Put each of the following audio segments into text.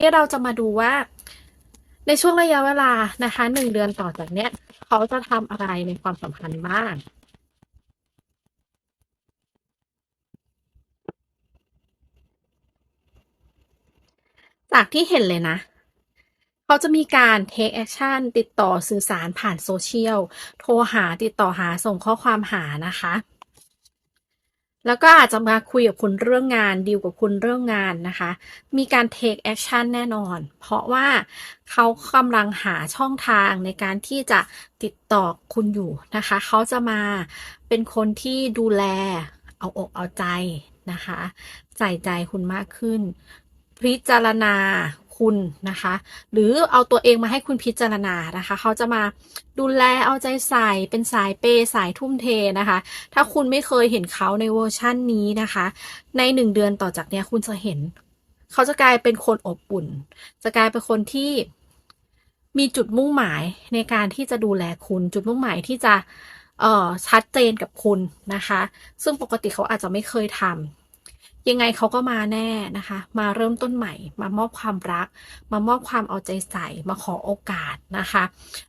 นี่เราจะมาดูว่าในช่วงระยะเวลานะคะหนึ่งเดือนต่อจากเนี้ย เขาจะทำอะไรในความสัมพันธ์บ้างจากที่เห็นเลยนะ เขาจะมีการ take action ติดต่อสื่อสารผ่านโซเชียล โทรหาติดต่อหาส่งข้อความหานะคะ แล้วก็อาจจะมาคุยกับคุณเรื่องงานดีลกับคุณเรื่องงานนะคะ มีการ take action แน่นอน เพราะว่าเขากำลังหาช่องทางในการที่จะติดต่อคุณอยู่นะคะ เขาจะมาเป็นคนที่ดูแล เอาอกเอาใจนะคะ ใส่ใจคุณมากขึ้น พิจารณา คุณนะคะ หรือเอาตัวเองมาให้คุณพิจารณานะคะ เขาจะมาดูแลเอาใจใส่เป็นสายเปย์สายทุ่มเทนะคะ ถ้าคุณไม่เคยเห็นเขาในเวอร์ชั่นนี้นะคะ ในหนึ่งเดือนต่อจากเนี้ยคุณจะเห็น เขาจะกลายเป็นคนอบอุ่น จะกลายเป็นคนที่มีจุดมุ่งหมายในการที่จะดูแลคุณ จุดมุ่งหมายที่จะเออชัดเจนกับคุณนะคะ ซึ่งปกติเขาอาจจะไม่เคยทำ ยังไงเขาก็มาแน่นะคะ มาเริ่มต้นใหม่ มามอบความรัก มามอบความเอาใจใส่ มาขอโอกาสนะคะ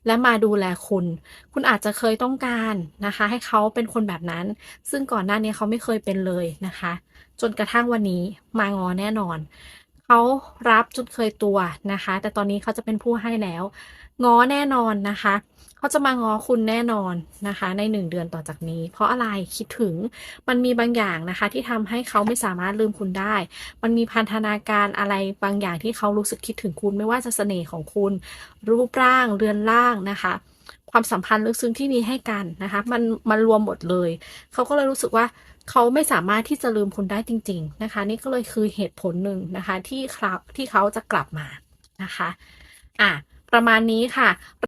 และมาดูแลคุณ คุณอาจจะเคยต้องการนะคะ ให้เขาเป็นคนแบบนั้น ซึ่งก่อนหน้านี้เขาไม่เคยเป็นเลยนะคะ จนกระทั่งวันนี้มางอแน่นอน เขารับจนเคยตัวนะคะ แต่ตอนนี้เขาจะเป็นผู้ให้แล้ว ง้อแน่นอนนะคะเขาจะมาง้อคุณแน่นอนนะคะ ในหนึ่งเดือนต่อจากนี้ เพราะอะไรคิดถึงมันมีบางอย่างนะคะ ที่ทำให้เขาไม่สามารถลืมคุณได้ มันมีพันธนาการอะไรบางอย่างที่เขารู้สึกคิดถึงคุณไม่ว่าจะเสน่ห์ของคุณ รูปร่างเรือนร่างนะคะความสัมพันธ์ลึกซึ้งที่มีให้กันนะคะ มันมันรวมหมดเลย เขาก็เลยรู้สึกว่าเขาไม่สามารถที่จะลืมคุณได้จริง ๆนะคะ นี่ก็เลยคือเหตุผลหนึ่งนะคะ ที่เขาที่เขาจะกลับมานะคะ อะ ประมาณนี้ค่ะ